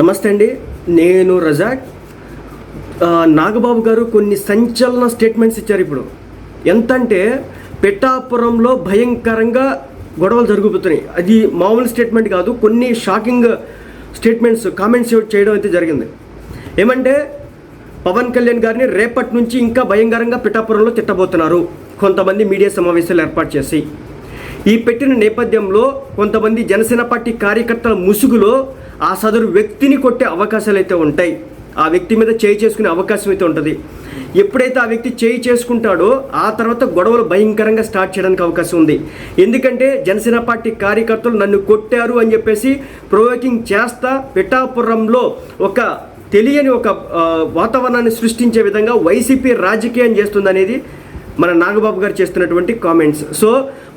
నమస్తే అండి నేను రజాక్. నాగబాబు గారు కొన్ని సంచలన స్టేట్మెంట్స్ ఇచ్చారు ఇప్పుడు. ఎంత అంటే భయంకరంగా గొడవలు జరుగుతున్నాయి. అది మామూలు స్టేట్మెంట్ కాదు కొన్ని షాకింగ్ స్టేట్మెంట్స్ కామెంట్స్ చేయడం అయితే జరిగింది. ఏమంటే పవన్ కళ్యాణ్ గారిని రేపటి నుంచి ఇంకా భయంకరంగా పిఠాపురంలో తిట్టబోతున్నారు. కొంతమంది మీడియా సమావేశాలు ఏర్పాటు చేసి. ఈ పెట్టిన నేపథ్యంలో కొంతమంది జనసేన పార్టీ కార్యకర్తల ముసుగులో ఆ సదరు వ్యక్తిని కొట్టే అవకాశాలు అయితే ఉంటాయి. ఆ వ్యక్తి మీద చేయి చేసుకునే అవకాశం అయితే ఉంటుంది. ఎప్పుడైతే ఆ వ్యక్తి చేయి చేసుకుంటాడో ఆ తర్వాత గొడవలు భయంకరంగా స్టార్ట్ చేయడానికి అవకాశం ఉంది. ఎందుకంటే జనసేన పార్టీ కార్యకర్తలు నన్ను కొట్టారు అని చెప్పేసి ప్రొవోకింగ్ చేస్తా పిఠాపురంలో ఒక తెలియని ఒక వాతావరణాన్ని సృష్టించే విధంగా వైసీపీ రాజకీయం చేస్తుందనేది మన నాగబాబు గారు చేస్తున్నటువంటి కామెంట్స్ సో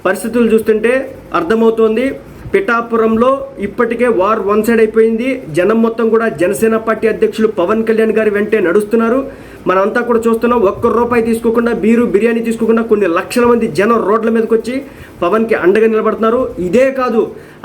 పరిస్థితులు చూస్తుంటే అర్థమవుతోంది. పిఠాపురంలో ఇప్పటికే వార్ వన్ సైడ్ అయిపోయింది. జనం మొత్తం కూడా జనసేన పార్టీ అధ్యక్షులు పవన్ కళ్యాణ్ గారి వెంటే నడుస్తున్నారు. మనమంతా కూడా చూస్తున్నాం ఒక్క రూపాయి తీసుకోకుండా బీరు బిర్యానీ తీసుకోకుండా కొన్ని లక్షల మంది జనం రోడ్ల మీదకి వచ్చి పవన్కి అండగా నిలబడుతున్నారు. ఇదే కాదు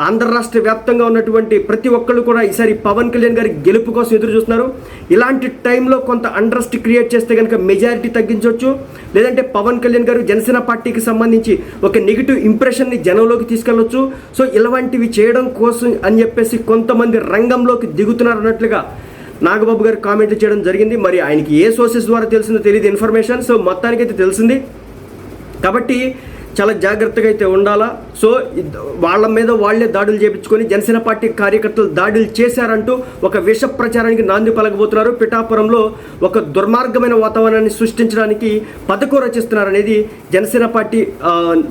ఆంధ్ర రాష్ట్ర వ్యాప్తంగా ఉన్నటువంటి ప్రతి ఒక్కళ్ళు కూడా ఈసారి పవన్ కళ్యాణ్ గారి గెలుపు కోసం ఎదురు చూస్తున్నారు. ఇలాంటి టైంలో కొంత అండ్రస్ట్ క్రియేట్ చేస్తే కనుక మెజారిటీ తగ్గించవచ్చు. లేదంటే పవన్ కళ్యాణ్ గారు జనసేన పార్టీకి సంబంధించి ఒక నెగిటివ్ ఇంప్రెషన్ని జనంలోకి తీసుకెళ్ళొచ్చు. సో ఇలాంటివి చేయడం కోసం అని చెప్పేసి కొంతమంది రంగంలోకి దిగుతున్నారు అన్నట్లుగా నాగబాబు గారు కామెంట్లు చేయడం జరిగింది. మరి ఆయనకి ఏ సోర్సెస్ ద్వారా తెలిసిందో తెలియదు ఇన్ఫర్మేషన్. సో మొత్తానికైతే తెలిసింది కాబట్టి చాలా జాగ్రత్తగా అయితే ఉండాలా. సో వాళ్ళ మీద వాళ్ళే దాడులు చేపించుకొని జనసేన పార్టీ కార్యకర్తలు దాడులు చేశారంటూ ఒక విష ప్రచారానికి నాంది పలకబోతున్నారు. పిఠాపురంలో ఒక దుర్మార్గమైన వాతావరణాన్ని సృష్టించడానికి పథకం రచిస్తున్నారనేది జనసేన పార్టీ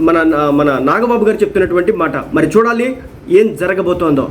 మన మన నాగబాబు గారు చెప్తున్నటువంటి మాట. మరి చూడాలి ఏం జరగబోతోందో.